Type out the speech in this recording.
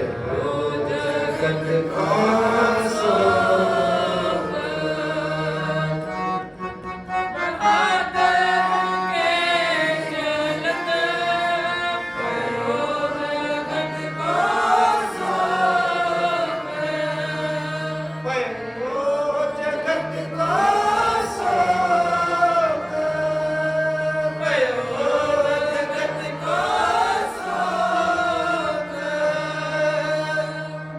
ਹਰਿ ਹੋ ਜਗਤ ਕਾ